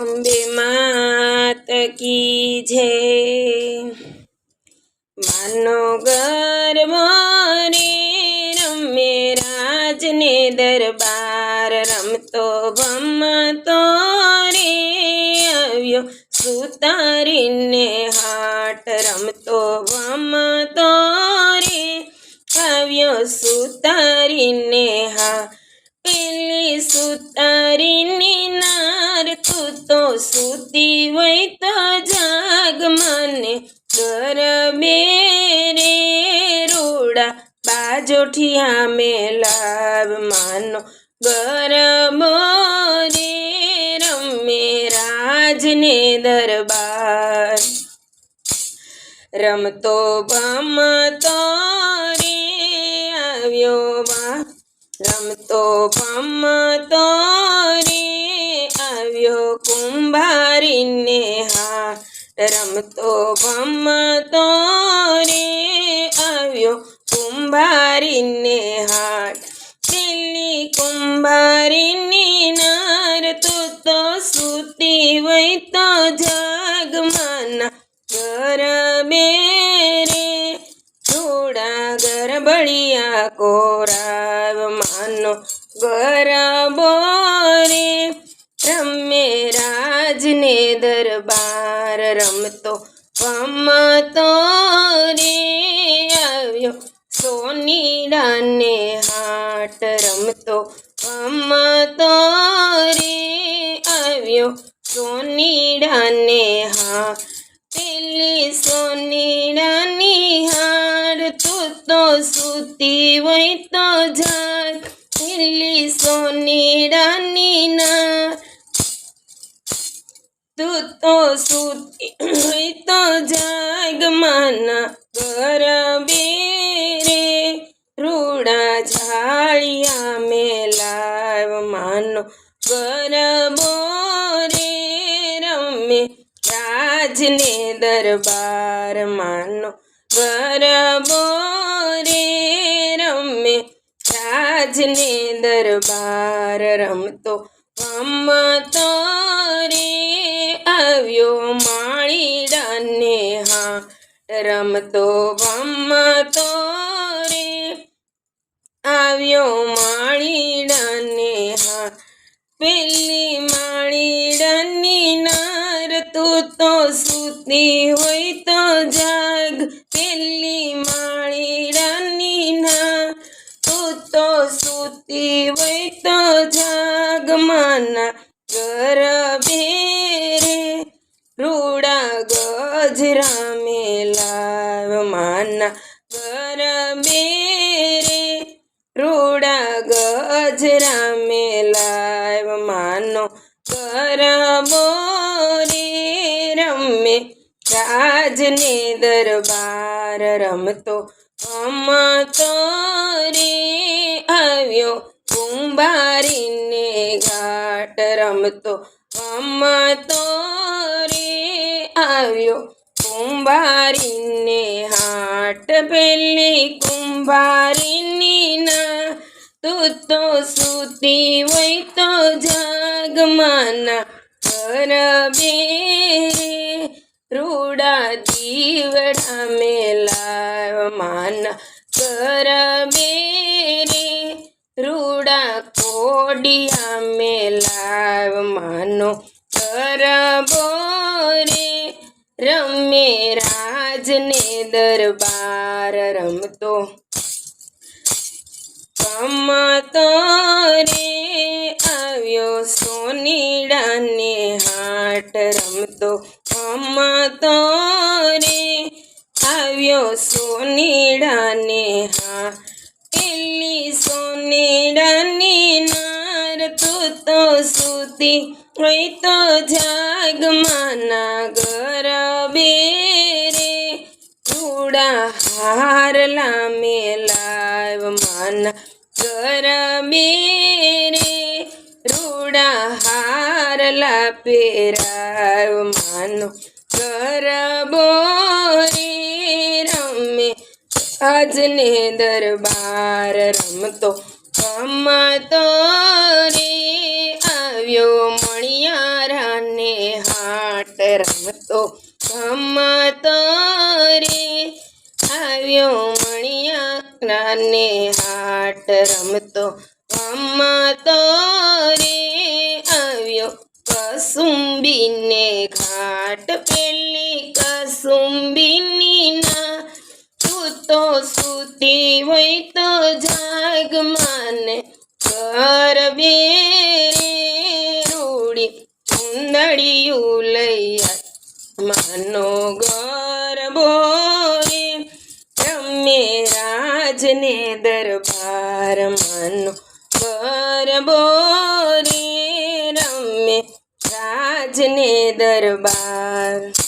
અંબે માત કી જે માનો ગરબો રે રમે રાજને દરબાર, રમતો ભમતો રે આવ્યો સુતારીને હાટ, રમતો ભમતો રે આવ્યો સુતારીને હા. પેલી સુતારીની નાર તું તો સુતી હોય તો જાગ મને. ગરબે રે રૂડા બાજોઠિયા મેલાવ માનો. ગરબો રે રમે રાજને દરબાર. રમતો ભમતો રે આવ્યો બા રમતો ભમતો રે આવ્યો કુંભારીને હા રમતો ભમતો રે આવ્યો કુંભારીને હાટ દિલ્હી કુંભારીની નાર તું તો સૂતી હોય તો જાગમાના ઘર બે રે થોડા ગરબડિયા કોરાવ માનો. ગરબો રે રમે રાજને દરબાર રમતો રમતો રે આવ્યો. સોનીડાને હાટ રમતો રમતો રે આવ્યો. સોનીડાને હા પેલી સોનીડાની હાડ તું તો સૂતી હોય તો જાગ પેલી સોનીડાની ના તું તો સુતી તો જાગ માના ગરબે રે રૂડા ઝાડિયા મેલાવ માનો ગરબો રે રમે રાજને દરબાર માનો ગરબો રે રમે રાજને દરબાર, રમતો રમતો રે. આવ્યો માળીડાને હા, રમતો રમતો રે. આવ્યો માળીડાને હા, પેલી માળીડાની નાર તું તો સૂતી હોય તો જાગ. પેલી માળીડાની ના તું તો સૂતી હોય તો જાગ. માના ગરબે રે રૂડા ગજરા મેલાવ માના ગરબે રે રૂડા ગજરા મેલાવ માનો ગરબો રે રમે રાજને દરબાર રમતો રમતો રે આવ્યો કુંભારીને ઘાટ રમતો રમતો રે આવ્યો કુંભારીને હાટ પેલી કુંભારીની ના. તું તો સૂતી હોય તો જગમાના ગરબે રે રૂડા દીવડા મેલા માના. ગરબે રે રૂડા કોડિયા મેલા માનો. ગરબો રે રમે રાજને દરબાર રમતો. કમતો રે આવ્યો સોનીડાને હાટ રમતો. કમતો રે આવ્યો સોનીડાને હા પેલી સોનીડાની નાર તું તો સૂતી હોય તો જાગમાના ગરબે હારલા મેલાવ માના કર મેરે, રૂડા હારલા પેરાવ માનો કર રે રમે આજને દરબાર રમતો રમતો રે, આવ્યો મણિયારાને હાટ રમતો રમતો આવ્યો મણિયા જ્ઞાને હાટ રમતો. રમતો રે આવ્યો કસુંબીને ઘાટ. પેલી કસુંબીની ના તું તો સૂતી હોય તો જાગ માને કર બે રૂડી ચુંદડિયું લઈ માનો ગરબો રાજને દરબાર માનો ગરબો રે રમે રાજને દરબાર.